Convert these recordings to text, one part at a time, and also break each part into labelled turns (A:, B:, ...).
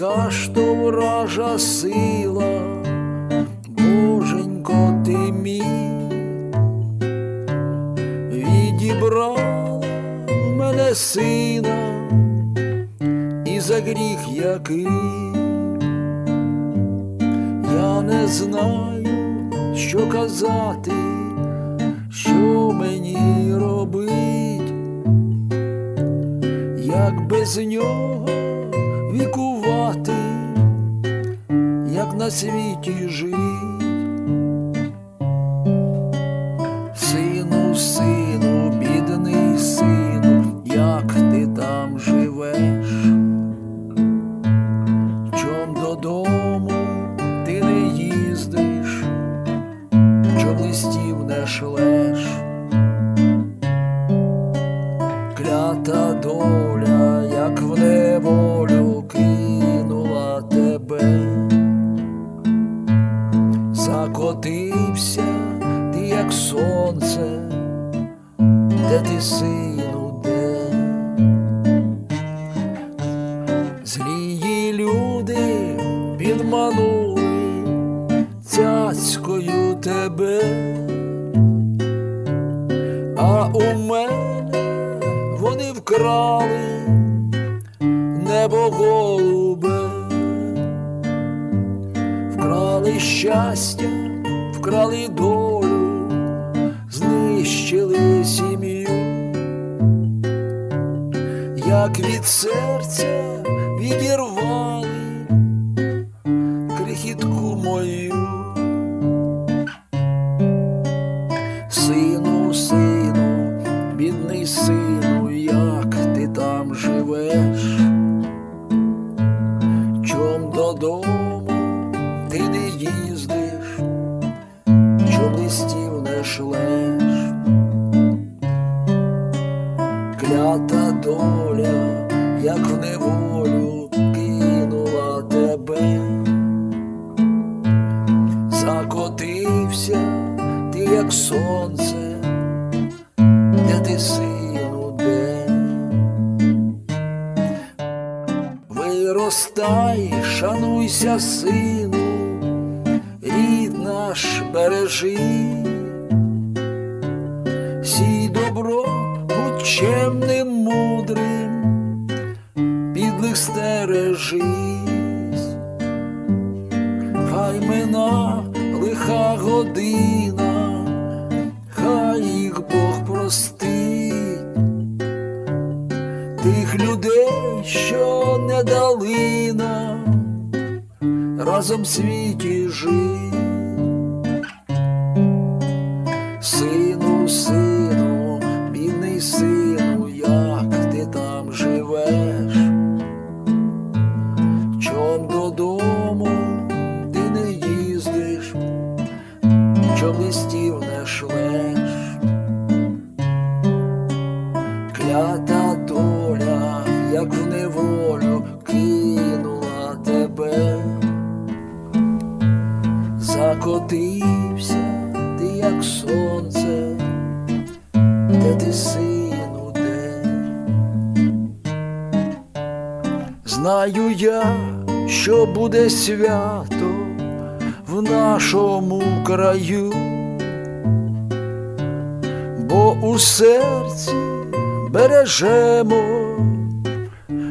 A: яка ж вража сила, Боженько ти мій, відібрала мене сина і за гріх який. Я не знаю, що казати, що мені робить, як без нього як на світі жить. Сину, сину, бідний сину, як ти там живеш? Чом додому ти не їздиш, чом листів не шлеш? Закотився ти, як сонце, де ти сину, де? Злії люди підманули цяцькою тебе, а у мене вони вкрали небо голубе, щастя, вкрали долю, знищили сім'ю як від серця відірвали крихітку мою. Сину, сину, бідний сину, як ти там живеш? Чом додому ти не їздиш, листів не шлеш? Клята доля, як в неволю кинула тебе, закотився ти, як сонце, де ти сину, де. Виростай, шануйся, рід наш бережи. Сій добро, будь чемним, мудрим, підлих стережись, хай мина лиха година, хай їх Бог простить, тих людей, що не дали нам разом в світі жить. Чом листів не шлеш? Клята доля, як в неволю кинула тебе закотився ти, як сонце, де ти сину, де? Знаю я, що буде свято нашому краю, бо у серці бережемо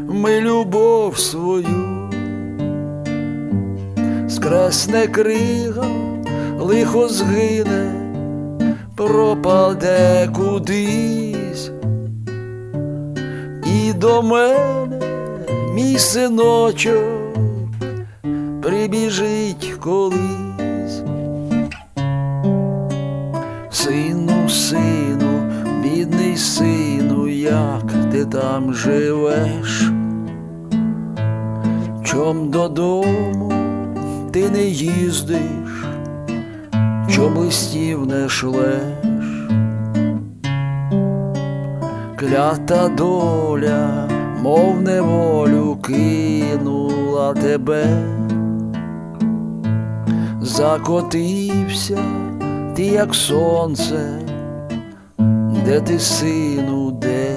A: ми любов свою. Скресне крига, лихо згине, пропаде кудись, і до мене мій синочок прибіжить колись. Сину, сину, бідний сину, як ти там живеш? Чом додому ти не їздиш, чом листів не шлеш? Клята доля, мов неволю кинула тебе, закотився ти, як сонце, де ти сину, де?